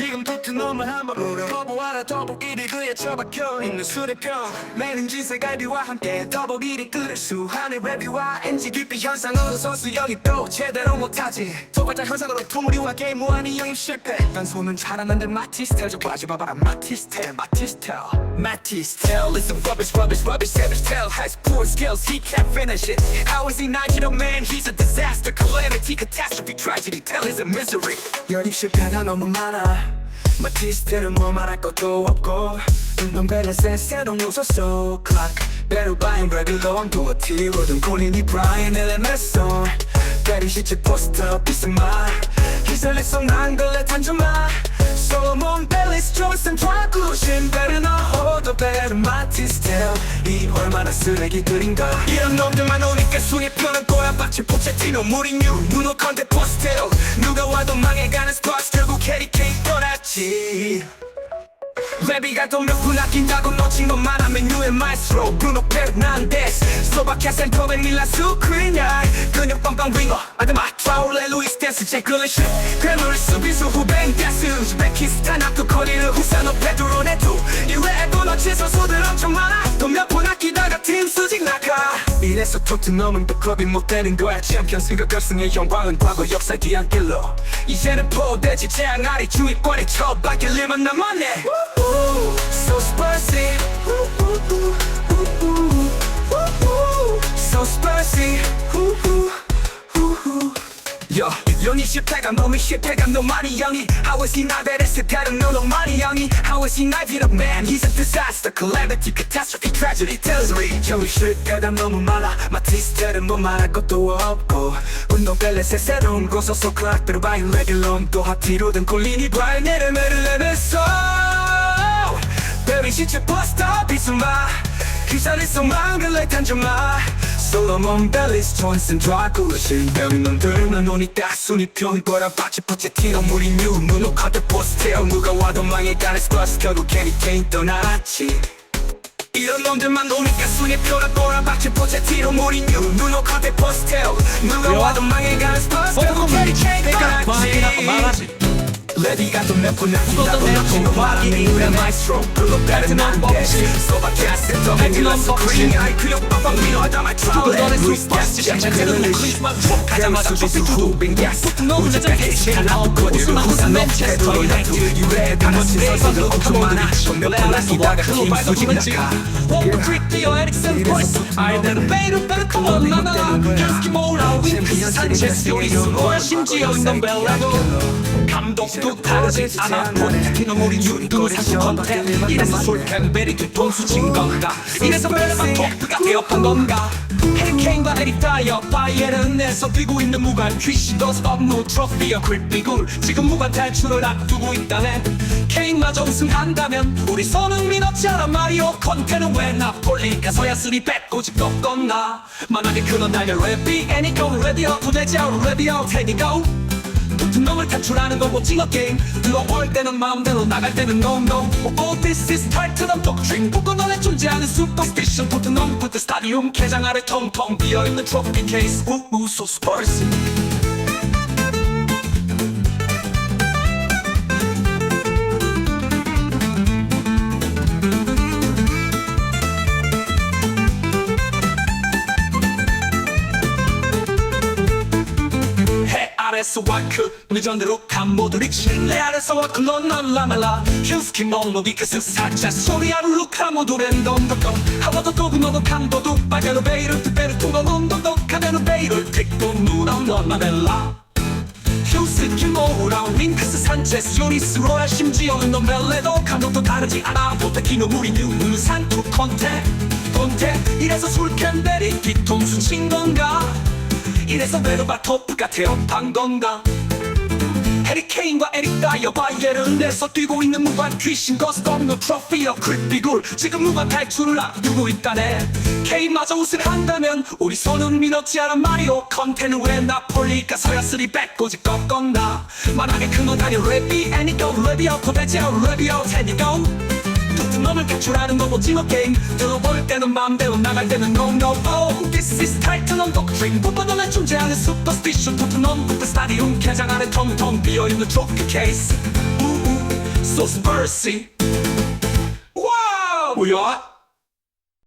지금 토트넘을 한번 보려 더보아라 더블 1위 그에 처박혀 있는 수레표. 매는 진세가 비와 함께 더블 1위 끓을 수한의 레비와 NG 깊이 현상으로 선수 또 제대로 못하지. 도발자 현상으로 투무리와 게임 무한히 영입 실패. 난 손은 잘하는데 마티스텔 좀 빠져봐봐라 마티스텔 마티스텔 마티스텔 Listen rubbish rubbish rubbish savage tale Has poor skills he can't finish it How is he not you know man he's a disaster Calamity catastrophe tragedy tell he's a misery 연입 실패가 너무 많아 마티스텔은 뭐 말할 것도 없고 운동 밸런스에 새로운 요소 속 클락 베르바인 레귤러 도어티로든 콜린이 브라인 엘레메소 베리 시체 포스터 비스마 기절했어 난 걸레 탄주마 솔로몬 벨리 얼마나 쓰레기들인가 이런 놈들만 오니까 수에 펴는 거야. 마치 포체티노 무리뉴. 누노 컨테 포스텔 누가 와도 망해가는 스쿼트 결국 캐리 케이 떠났지. 레비가 돈몇푼 아낀다고 놓친 것만 하면 유의 마이스로 브루노 페르난데스. 소바케 센터베 밀라 수 크리냐 근육 빵빵 윙어. 아드마 트라울레 루이스 댄스 제클리시 괴물 수비수 후배인 댄스. 우즈베키스탄 학교 코리르 나가 이래서 토트넘은 또 클럽이 못 되는 거야. 챔피언스가 결승의 영광은 과거 역사 뒤안길로. 이제는 포대지 재앙아리 주위권에 처박힐 일만 남았네. Ooh, So spicy. Ooh, ooh, ooh, ooh, ooh, 연이 실패가 너무 실패가 너무 많이 영이. How is he not better 스타는 너무 많이 영이? How is he not beat up man? He's a disaster calamity catastrophe tragedy tells me. 형이 실패가 너무 많아. 마티스텔은 뭐 말할 것도 없고. 운동 벨렛에 새로운 고소 소클락 베르바인 레귤론 또 하티로든 콜리니 브라인 에르메를 내냈어. 베리 시체 포스터 비스마. 기사리 속만 글레 탄주마 솔로몬 벨리스 존슨 드라쿠라 신병 놈들은 눈이 딱 순위 표현 거라 바치 포체티노 무리 뉴 누노 카드 포스테어 누가 와도 망해 가는 스쿼스 결국 캐리 케인 떠났지. 이런 놈들만 오니까 순위 표라 거라 바치 포체티노 무리 뉴 누노 카드 포스테어 누가 와도 망해 가는 스쿼스 결국 캐리 케인 과학이라고 떠났지. 말하지. 레디가 돈몇푼 아낀다고 쏟아내 놓친 거 말하니 왜 마이스트로 그거 베트남 밀라스 법칙. 크린 아이 그욕 빵빵 밀어하다 마이 트라블 너네 루이스 시작되는 젠틀 클리스마 가자마자 내장 우즈베키스탄 캐치 아프코디르 우스만 후산 맨체스터 업체도 유나이티드 이라투 유래 다나스 선수들 엄청 많아. 팀 수직 나가 원고 트리티어 에릭슨 포리스 알데르 베이르 베르 컴온 나나 켄스키 모라 윙크스 산체스 요리스 로야 심지어 인던 벨라도 감독도 다르지 않아. 포티노 우리 유리도 사수 컨텐 이래서 솔캔 베리 뒤통수 친 건가? 이래서 베르만 토프가 개업한 건가? 헤리케인과 에릭 다이어 바이에른에서 뛰고 있는 무관 퀴시도 업무 트로피어 굴비굴 지금 무관 탈출을 앞두고 있다네. 케인마저 우승한다면 우리 손흥민 없잖아 마리오 컨테는 왜 나폴리 가 서야 쓰리 뺏고 집 꺾었나 만약에 그런 날려 레비 애니고 레디오 부대지오 레디오 테니고 토트넘을 탈출하는 건 오징어 게임. 들어올 때는 마음대로 나갈 때는 no no Oh this is 독트린 보고 너네 존재하는 슈퍼스티션 토트넘 부트 스타디움 개장 아래 텅텅 비어있는 트로피 케이스 우우 so spicy 해 아래서 와크 리전드로 간 모드릭 실내 아래서 와크 넌넌 라멜라. 휴스키 몽로비크스 사자 소리아루 루카 모두 랜덤 덕덕 하와도 도구 너도 칸도도 빨가노 베이ル트베르투노 놈도도 카데노 베이를 틱도 누런 넌 라멜라. 휴스키 모우라 윙크스 산체스 요리스 로야 심지어는 넌 벨레도 감독도 다르지 않아. 보테키노 무리 누누 산투 콘테. 콘테. 이래서 술캔 베리 뒤통수 친 건가 이래서 베르바 토프가 태업한 건가? 해리케인과 에릭 다이어 바이에를 내서 뛰고 있는 무관 귀신 거스 없는 트로피어 크리피굴. 지금 무관 탈출을 앞두고 있다네. 케인마저 우승 한다면 우리 손흥민 않은 마리오 컨테는 왜 나폴리가 서야 쓰리 뺏고지 꺾었나? 만약에 그건 아니 레비 애니도 레비오 포대지오 레비오 테니고 토트넘을 탈출하는 건 오징어 게임. 들어볼 때는 마음대로 나갈 때는 no no oh This is 타이트넘 독트린 뽀뽀너는 존재하는 슈퍼스티션 토트넘 부터 스타디움 개장 안에 텅텅 비어있는 트로피 케이스 우우 Mercy Wow 뭐야